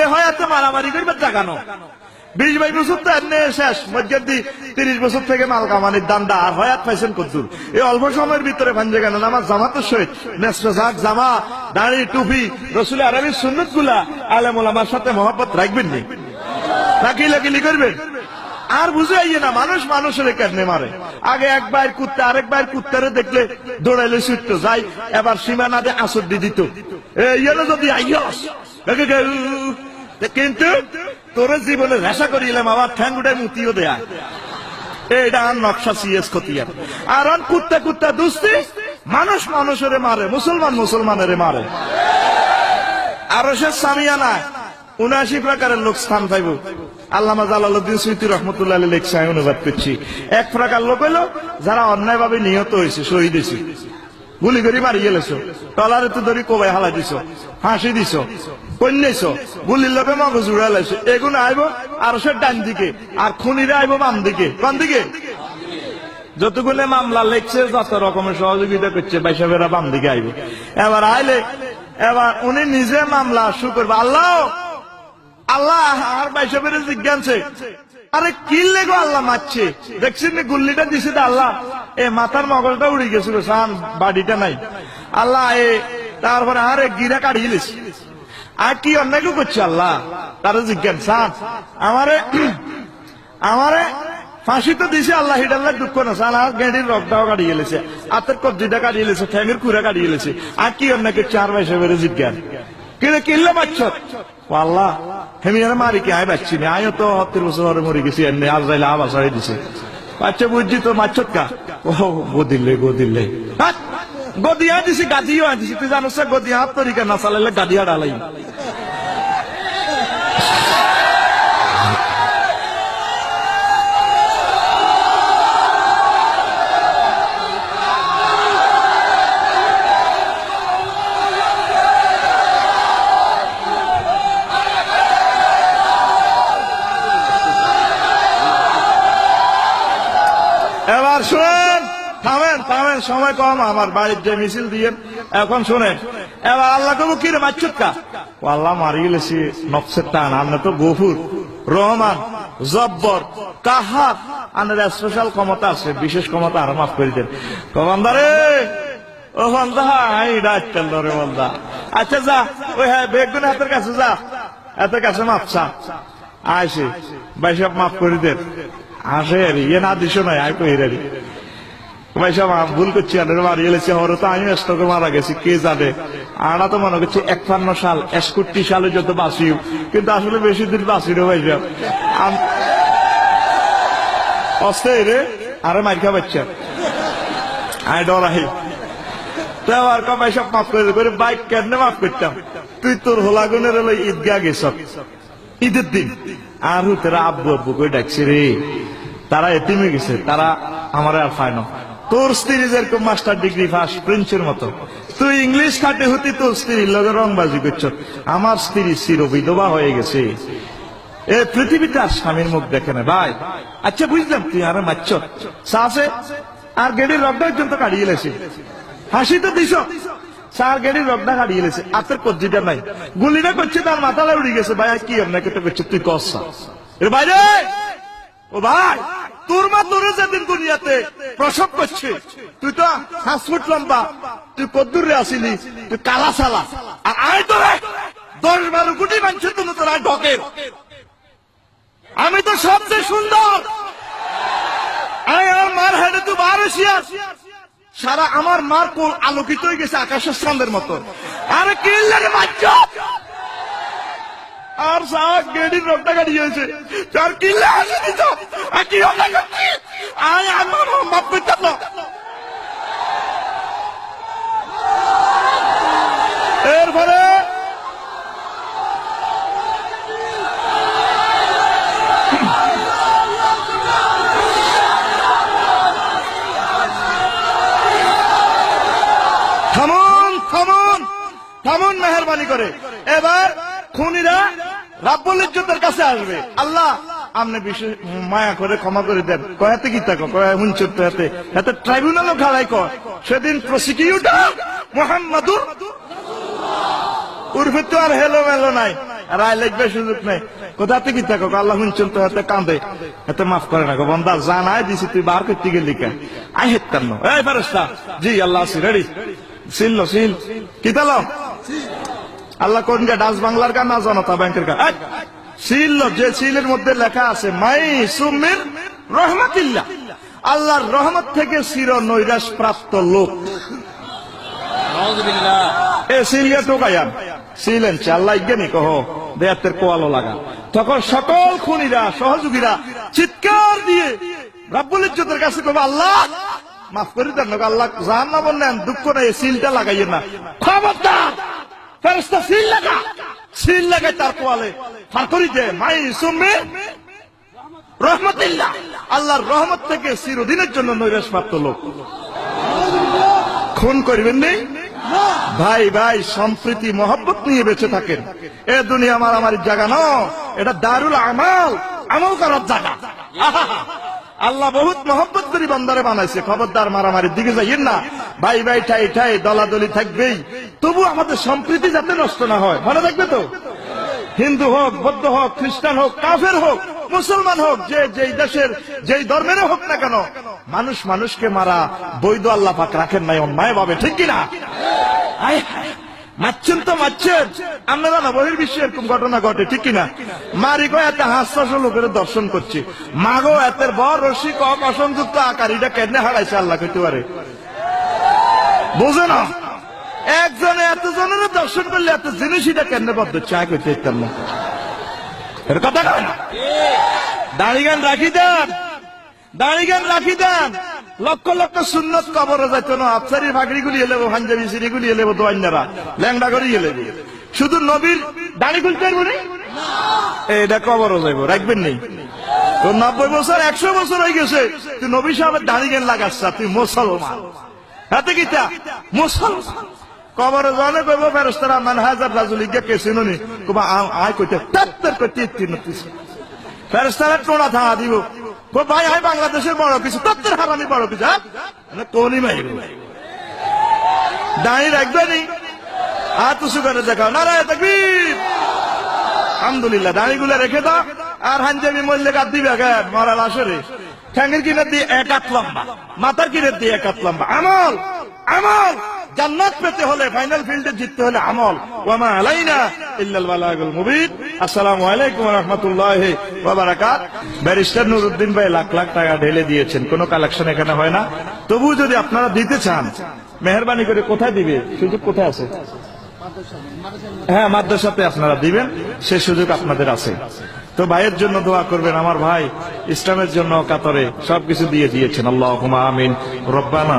এ হয় এত মারামারি করবে টাকানো বিশ বাইশ বছর তো এমনি শেষ মধ্যে তিরিশ বছর থেকে মাল কামানির দান্দা, আর হয়াত পাইছেন কদ্দুর। এই অল্প সময়ের ভিতরে ভাঞ্জে কেন আমার জামা তো সহিত নেসরাক জামা, দাড়ি, টুপি রসুল আরবির সুন্নতগুলা আলেমুল আমার সাথে মহব্বত রাখবেন নি? নাকি লাকিলি করবেন? আর বুঝে আইয়ে না, মানুষ মানুষের কেমনে মারে? আগে একবার কুত্তা আরেকবার কুত্তারে দেখলে দৌড়াইলে ছুটতো যাই এবার সীমানাতে আসর দিয়ে দিত। ইয়েলো যদি আইয়স কিন্তু তোর জীবনে রেশা করিলাম আবার ঠ্যাং উঠে মুতিও দেয়া এটা আর নকশা সিএস আর আন দুস্তি মানুষ মানুষের মারে মুসলমান মুসলমানের মারে সে সামিয়ানা উনআশি প্রকারের লোক স্থান পাইব আল্লামা জালালুদ্দিন সুইতি রহমতুল্লাহ লেখছে অনুবাদ করছি এক প্রকার লোক হইল যারা অন্যায়ভাবে নিহত হয়েছে শহীদ হয়েছে গুলি করে মারি গেলেছ টলারে তো ধরি কোবাই হালা দিছ ফাঁসি দিছ কন্যাইছ গুলির লোকে মগজ উড়ালাইছ এগুলো আইব আর সে ডান দিকে। আর খুনিরা আইব বাম দিকে। কোন দিকে? যতগুলো মামলা লেখছে, যত রকমের সহযোগিতা করছে বাইসাবেরা বাম দিকে আইব। এবার আইলে, এবার উনি নিজে মামলা শুরু করবে। আল্লাহ! আল্লাহ, আর বাইসাবের জিজ্ঞানছে আরে কি লেগো আল্লাহ মারছে? দেখছেন গুল্লিটা দিছে আল্লাহ। এ মাথার মগজটা উড়ে গেছিল সান, বাড়িটা নাই। আল্লাহ, এ, তারপরে আরে গিরা কাটিয়ে লিছে আর কি অন্যায় করছে আল্লাহ? তারা জিজ্ঞান সান আমারে আমারে ফাঁসি তো দিছে আল্লাহ হিডাল্লাহ দুঃখ না সান আর গেঁডির রক্তাও কাটিয়ে গেলেছে, আতের কবজিটা কাটিয়ে গেছে ঠ্যাঙের কুড়া কাটিয়ে গেলেছে, আর কি অন্যায় করছে আর বাইসে বেড়ে জিজ্ঞান কিরে কিনলে ও আল্লাহ হেমিয়ারে মারি কি আয় পাচ্ছি না আয়ও তো হত্তর বছর ধরে মরে গেছি, এমনি আর যাইলে আবার সারাই দিছে। আচ্ছা বুঝছি তো মারছত কা ও গদিলে গদিলে হাট! গদিয়া দিছি, গাদিও আনছি। তুই জানো সে গদিয়া হাত তরিকা না চালাইলে গাদিয়া ডালাই এবার শুনেন। থামেন থামেন, সময় কম, আমার বাড়ির যে মিছিল দিয়ে, এখন শুনেন, এবার আল্লাহ কবু কি রে মাচ্ছুকা আল্লাহ মারি গেলেছি নকশের টান আমরা তো গফুর, রহমান, জব্বর, কাহার আনের স্পেশাল ক্ষমতা আছে, বিশেষ ক্ষমতা আরও মাফ করে দেন। কমান্দারে ও বন্ধা আই রে বন্ধা আচ্ছা যা, ওই হ্যাঁ বেগুন হাতের কাছে যা, হাতের কাছে মাপসা আইসি বাইসব মাফ করে দেন। আসে ইয়ে না দিস নয় আই কই আমি ভুল আর তো আমি মারা গেছি, কে জানে? আনা তো মনে একান্ন সাল সালে যত কিন্তু আসলে বেশি আরে তো। করে বাইক কেন মাফ করতাম? তুই তোর হোলাগুনের হলো ঈদগা গেছ ঈদের দিন। আর হু তোরা আব্বু আব্বু করে ডাকছি রে? তারা এতিমে গেছে, তারা আমার আর না। তোর স্ত্রী যেরকম মাস্টার ডিগ্রি ফার্স্ট প্রিন্সের মতো। তুই ইংলিশ খাটে হতি, তোর স্ত্রীর লগে রংবাজি করছ। আমার স্ত্রী চির বিধবা হয়ে গেছে। এ পৃথিবীতে আর স্বামীর মুখ দেখে না। ভাই আচ্ছা বুঝলাম তুই আর মারছ সাসে, আর গেডির রকটা পর্যন্ত কাটিয়ে লেছে। হাসি তো দিছ। সার গেডির রকটা কাটিয়ে লেছে। আতের কজ্জিটা নাই। গুলিটা করছে, তার মাথাটা উড়ে গেছে। ভাই কি আপনাকে তো করছে? তুই কসা বাইরে! ও ভাই! তোর মা তোর যেদিন দুনিয়াতে প্রসব করছে, তুই তো পাঁচ ফুট লম্বা, তুই কদ্দুর আসিলি, তুই কালা সালা আর আয় তোরে দশ বারো কোটি মানুষের জন্য তোর আয় ঢকের। আমি তো সবচেয়ে সুন্দর। আয় আমার মার হেডে তুই বার। সারা আমার মার কোল আলোকিত হয়ে গেছে আকাশের চাঁদের মতো। আরে কিল্লারে বাচ্চা! আর সারা গেডির রোগটা কাটি হয়েছে। তার আর কি এরপরে থামুন থামুন থামুন, মেহরবানি করে। এবার খুনিরা রাব্বুল ইজ্জতের কাছে আসবে। আল্লাহ, আপনি বিশেষ মায়া করে ক্ষমা করে দেন। কয়াতে কি থাকো কয়া? হুঞ্চুর তো হাতে? হাতে ট্রাইব্যুনালও খাড়াই কয়। সেদিন প্রসিকিউটর মোহাম্মদুর উর্ফে তো আর হেলো মেলো নাই। রায় লিখবে সুযোগ নেই। কোথা থেকে থাকো আল্লাহ শুনছেন তো হাতে কান্দে হাতে মাফ করে না বন্দা জানাই দিছি, তুই বার করতে গেলি কে? আই হেতার নো এই ফেরেস্তা জি, আল্লাহ আছি রেডি সিল সিল। কি তালো আল্লাহ কোন গা ডাস বাংলার গান না জনতা ব্যাংকের গান। এই, সিল লো, যে সিলের মধ্যে লেখা আছে মাই সুমির রহমাতিল্লাহ। আল্লাহর রহমত থেকে চির নৈরাশ প্রাপ্ত লোক। এ সিলিয়া টোকায়ান ছিলেন আল্লাহ জ্ঞানী কহ দেয়াতের কোয়ালো লাগা। তখন সকল খুনিরা সহযোগীরা চিৎকার দিয়ে রাব্বুল ইজ্জতের কাছে কবে আল্লাহ মাফ করে দেন আল্লাহ জাহান না বললেন দুঃখ নেই সিলটা লাগাইয়ে না। খবরদার! সিল লাগা। সিল লাগাই তার দে। মাই আল্লাহর রহমত থেকে চিরদিনের জন্য নৈরাশ প্রাপ্ত লোক। খুন করবেন নেই? ভাই ভাই, সম্প্রীতি, মহব্বত নিয়ে বেঁচে থাকেন। এ দুনিয়া আমার আমার ন এটা দারুল আমাল। আমল করার আল্লাহ বহুত মহব্বত করি বন্দারে বানাইছে। খবরদার মারামারির দিকে যাইয়েন না। ভাই ভাই, ঠাই ঠাই, দলাদলি থাকবেই। তবু আমাদের সম্প্রীতি যাতে নষ্ট না হয়। ভালো থাকবে তো? হিন্দু হোক, বৌদ্ধ হোক, খ্রিস্টান হোক, কাফের হোক, মুসলমান হোক, যে যেই দেশের, যেই ধর্মেরও হোক না কেন, মানুষ মানুষকে মারা বৈধ আল্লাহ পাক রাখেন নাই, অন্যায় ভাবে। ঠিক কিনা? মারছেন তো মারছেন। আপনারা না বহির বিশ্বে এরকম ঘটনা ঘটে, ঠিক কিনা? মারি গো এত হাস্যাস লোকের দর্শন করছি। মাগো, এতের বড় রসিক অক অসংযুক্ত আকার, এটা কেন হারাইছে আল্লাহ কইতে পারে? বুঝে না? একজনে এত জনের দর্শন করলে এত জিনিস এটা কেন বদ্ধ? চা করতে ইত্যার না। এর কথা কয় না? দাড়ি গান রাখি দেন। দাড়ি গান রাখি দেন। লক্ষ লক্ষ সুন্নত কবরে যাইতো না। আফসারির ভাগড়ি গুলি এলেবো হাঞ্জাবি সিরি গুলি এলেবো দোয়ান্যারা ল্যাংডা করি এলেবো শুধু নবীর দাড়ি গুলতে পারব নি? এটা কবরও যাইবো, রাখবেন নেই তোর নব্বই বছর, একশো বছর হয়ে গেছে। তুই নবী সাহেবের দাড়ি জ্ঞান লাগাচ্ছ, তুই মুসলমান। হাতে কিতা মুসলমান। কবরে কইব, ফেরেশতারা মান হাজার রাজুল, ইগে কে চিনুনি? কুবা আয় কইতে তাত্তর কইতে তিন ফেরেশতারা টোনা থামা দিব। কো ভাই, আয় বাংলাদেশের বড় কিছু তাত্তর হারামি বড় কিছু হ্যাঁ? না কোনি মাইব। দাঁড়ি রাখবে নি। হাত উঁচু করে দেখাও নারায় তাকবীর! আলহামদুলিল্লাহ রেখে দাও। আর মল্লে দিবে ঠ্যাঙ্গের দিয়ে এক হাত লম্বা। মাথার দিয়ে এক হাত লম্বা। আমল! আমল! জান্নাত পেতে হলে ফাইনাল ফিল্ডে জিততে হলে আমল। ওয়ামা আলাইনা ইল্লাল বালাগুল মুবিন। আসসালামু আলাইকুম রাহমাতুল্লাহি ওয়া বারাকাত। ব্যারিস্টার নুরুদ্দিন ভাই লাখ লাখ টাকা ঢেলে দিয়েছেন, কোনো কালেকশন এখানে হয় না। তবু যদি আপনারা দিতে চান, মেহরবানি করে কোথায় দিবে? সুযোগ কোথায় আছে? হ্যাঁ মাদ্রাসাতে আপনারা দিবেন। সে সুযোগ আপনাদের আছে। তো ভাইয়ের জন্য দোয়া করবেন, আমার ভাই ইসলামের জন্য কাতরে সবকিছু দিয়ে দিয়েছেন। আল্লাহ আমিন। রব্বানা